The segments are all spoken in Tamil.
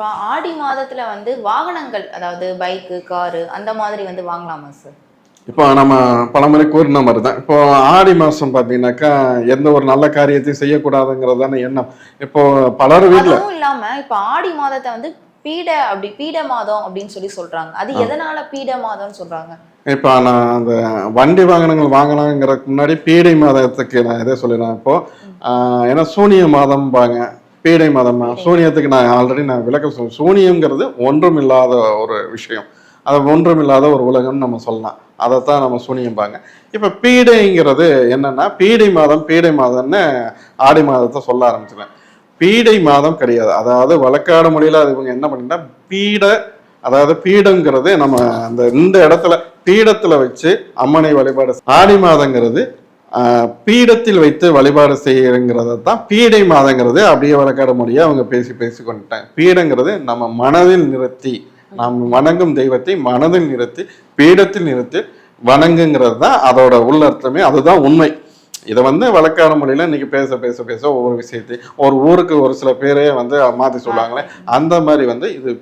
இப்போ ஆடி மாதத்துல வந்து வாகனங்கள் அதாவது பைக்கு காரு அந்த மாதிரி வந்து வாங்கலாமா சார் இப்போ நம்ம பலமுறை கூறின மாதிரி தான் இப்போ ஆடி மாதம் பார்த்தீங்கன்னாக்கா எந்த ஒரு நல்ல காரியத்தையும் செய்யக்கூடாதுங்கிறது தானே எண்ணம். இப்போ பலர் வீட்டில் அதுவும் இல்லாம இப்ப ஆடி மாதத்தை வந்து பீட அப்படி பீட மாதம் அப்படின்னு சொல்லி சொல்றாங்க. அது எதனால பீட மாதம்னு சொல்றாங்க? இப்போ நான் அந்த வண்டி வாகனங்கள் வாங்கலாங்கிறதுக்கு முன்னாடி பீடை மாதத்துக்கு நான் இதே சொல்லிடுறேன். இப்போ ஆஹ், ஏன்னா சூனிய மாதம்பாங்க. பீடை மாதம் சூனியத்துக்கு நான் ஆல்ரெடி நான் விளக்கம் சொல்ல சூனியம்ங்கிறது ஒன்றும் இல்லாத ஒரு விஷயம். அது ஒன்றும் இல்லாத ஒரு உலகம்னு நம்ம சொல்லலாம். அதைத்தான் நம்ம சூனியம்பாங்க. இப்போ பீடைங்கிறது என்னன்னா பீடை மாதம் பீடை மாதம்னு ஆடி மாதத்தை சொல்ல ஆரம்பிச்சிருவேன். பீடை மாதம் கிடையாது. அதாவது வழக்காடு மொழியில் அது இவங்க என்ன பண்ணிட்டா பீட அதாவது பீடங்கிறது நம்ம அந்த இந்த இடத்துல பீடத்துல வச்சு அம்மனை வழிபாடு. ஆடி மாதங்கிறது பீடத்தில் வைத்து வழிபாடு செய்யறங்கிறத தான் பீடை மாதங்கிறது. அப்படியே வழக்காட மொழியை அவங்க பேசி பேசி கொண்டுட்டாங்க. பீடங்கிறது நம்ம மனதில் நிறுத்தி நாம் வணங்கும் தெய்வத்தை மனதில் நிறுத்தி பீடத்தில் நிறுத்தி வணங்குங்கிறது தான் அதோட உள்ளர்த்தமே அதுதான் உண்மை. இதை வந்து வழக்காடு மொழியில இன்னைக்கு பேச பேச பேச ஒவ்வொரு விஷயத்தை ஒரு ஊருக்கு ஒரு சில பேரே வந்து மாத்தி சொல்லுவாங்களே அந்த மாதிரி வந்து இது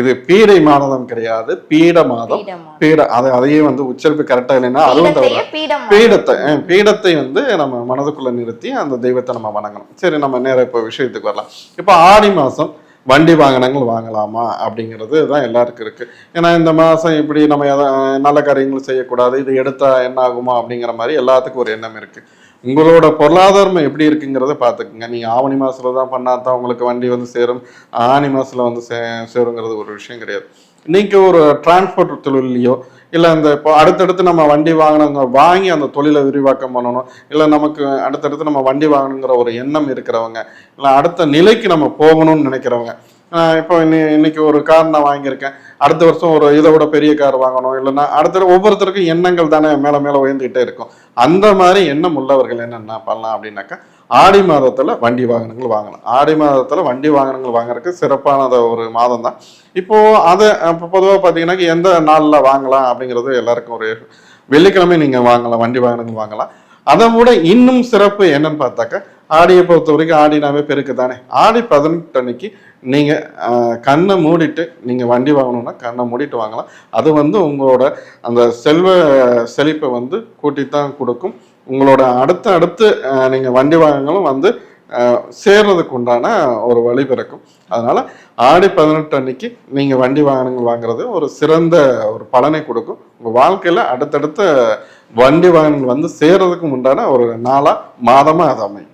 இது பீடை மாதம் கிடையாது பீட மாதம். பீட மாதம். அதை அதையே வந்து உச்சரிப்பு கரெக்டா இல்லைன்னா அதுவும் தவிர பீடத்தை பீடத்தை வந்து நம்ம மனதுக்குள்ள நிறுத்தி அந்த தெய்வத்தை நம்ம வணங்கணும். சரி நம்ம நேரா இப்போ விஷயத்துக்கு வரலாம். இப்போ ஆடி மாசம் வண்டி வாகனங்கள் வாங்கலாமா அப்படிங்கிறது தான் எல்லாருக்கும் இருக்குது ஏன்னா இந்த மாதம் இப்படி நம்ம எத- நல்ல காரியங்கள் செய்யக்கூடாது இது எடுத்தால் என்ன ஆகுமா அப்படிங்கிற மாதிரி எல்லாத்துக்கும் ஒரு எண்ணம் இருக்குது உங்களோட பொருளாதாரம் எப்படி இருக்குங்கிறத பார்த்துக்குங்க. நீங்கள் ஆவணி மாதத்தில் தான் பண்ணால் தான் உங்களுக்கு வண்டி வந்து சேரும். ஆனி மாதத்தில் வந்து சே சேருங்கிறது ஒரு விஷயம் கிடையாது. இன்னைக்கு ஒரு டிரான்ஸ்போர்ட் தொழிலையோ இல்லை அந்த இப்போ அடுத்தடுத்து நம்ம வண்டி வாங்கினவங்க வாங்கி அந்த தொழிலை விரிவாக்கம் பண்ணணும் இல்லை நமக்கு அடுத்தடுத்து நம்ம வண்டி வாங்கணுங்கிற ஒரு எண்ணம் இருக்கிறவங்க இல்லை அடுத்த நிலைக்கு நம்ம போகணும்னு நினைக்கிறவங்க இப்போ இன்னி இன்னைக்கு ஒரு கார் நான் வாங்கியிருக்கேன். அடுத்த வருஷம் ஒரு இதை விட பெரிய கார் வாங்கணும். இல்லைன்னா அடுத்த ஒவ்வொருத்தருக்கும் எண்ணங்கள் தானே மேலே மேலே உயர்ந்துகிட்டே இருக்கும். அந்த மாதிரி எண்ணம் உள்ளவர்கள் என்னென்ன பண்ணலாம் அப்படின்னாக்கா ஆடி மாதத்துல வண்டி வாகனங்கள் வாங்கலாம். ஆடி மாதத்துல வண்டி வாகனங்கள் வாங்குறதுக்கு சிறப்பானத ஒரு மாதம் தான். இப்போ அதை இப்போ பொதுவாக பார்த்தீங்கன்னா எந்த நாளில் வாங்கலாம் அப்படிங்கிறது எல்லாருக்கும் ஒரு வெள்ளிக்கிழமை நீங்கள் வாங்கலாம் வண்டி வாகனங்கள் வாங்கலாம். அதை விட இன்னும் சிறப்பு என்னன்னு பார்த்தாக்கா ஆடியை பொறுத்த வரைக்கும் ஆடினாவே பெருக்கு தானே ஆடி பதினெட்டு அன்னைக்கு நீங்க கண்ணை மூடிட்டு நீங்க வண்டி வாங்கணும்னா கண்ணை மூடிட்டு வாங்கலாம். அது வந்து உங்களோட அந்த செல்வ செழிப்பை வந்து கூட்டித்தான் கொடுக்கும். உங்களோட அடுத்த அடுத்து நீங்க வண்டி வாகனங்களும் வந்து சேர்றதுக்கு உண்டான ஒரு வழி பிறக்கும். அதனால ஆடி பதினெட்டு அன்னைக்கு நீங்க வண்டி வாகனங்கள் வாங்குறது ஒரு சிறந்த ஒரு பலனை கொடுக்கும். உங்க வாழ்க்கையில அடுத்தடுத்த வண்டி வாகனங்கள் வந்து சேர்றதுக்கு உண்டான ஒரு நாளா மாதமா அது அமையும்.